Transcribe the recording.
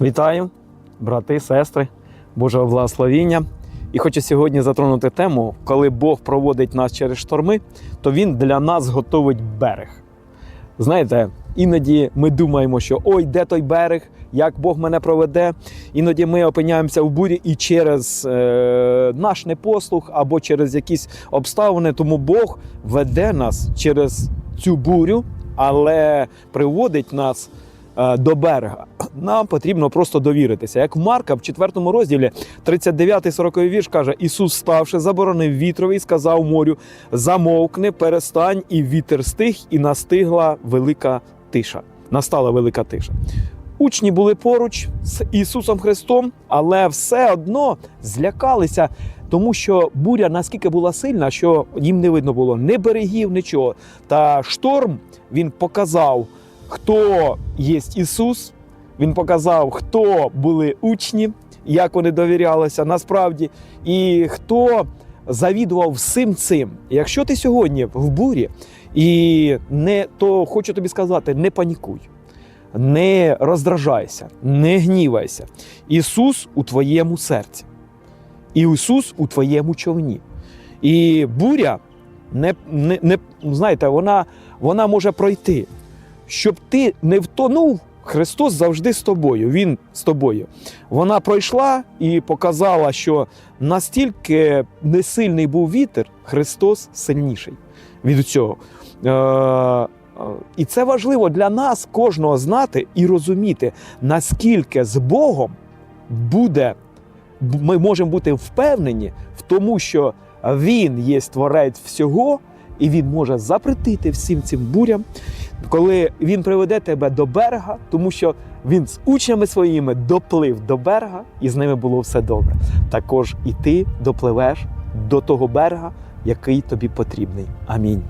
Вітаю, брати, сестри, Божого благословіння. І хочу сьогодні затронути тему, коли Бог проводить нас через шторми, то Він для нас готовить берег. Знаєте, іноді ми думаємо, що ой, де той берег, як Бог мене проведе. Іноді ми опиняємося в бурі і через е, наш непослух або через якісь обставини. Тому Бог веде нас через цю бурю, але приводить нас е, до берега. Нам потрібно просто довіритися. Як Марка в 4 розділі 39-40 вірш каже: Ісус, ставши, заборонив вітрові сказав морю: замовкни, перестань, і вітер стих, і настигла велика тиша. Настала велика тиша. Учні були поруч з Ісусом Христом, але все одно злякалися, тому що буря наскільки була сильна, що їм не видно було ні берегів, нічого. Та шторм він показав, хто є Ісус. Він показав, хто були учні, як вони довірялися насправді, і хто завідував всім цим. Якщо ти сьогодні в бурі, і не то хочу тобі сказати, не панікуй, не роздражайся, не гнівайся. Ісус у твоєму серці, Ісус у твоєму човні. І буря не, не, не знаєте, вона, вона може пройти. Щоб ти не втонув, Христос завжди з тобою. Він з тобою. Вона пройшла і показала, що настільки несильний був вітер, Христос сильніший від цього. Е, е, і це важливо для нас, кожного знати і розуміти, наскільки з Богом буде, ми можемо бути впевнені в тому, що Він є творець всього, і Він може запретити всім цим бурям, коли Він приведе тебе до берега, тому що він з учнями своїми доплив до берега, і з ними було все добре. Також і ти допливеш до того берега, який тобі потрібний. Амінь.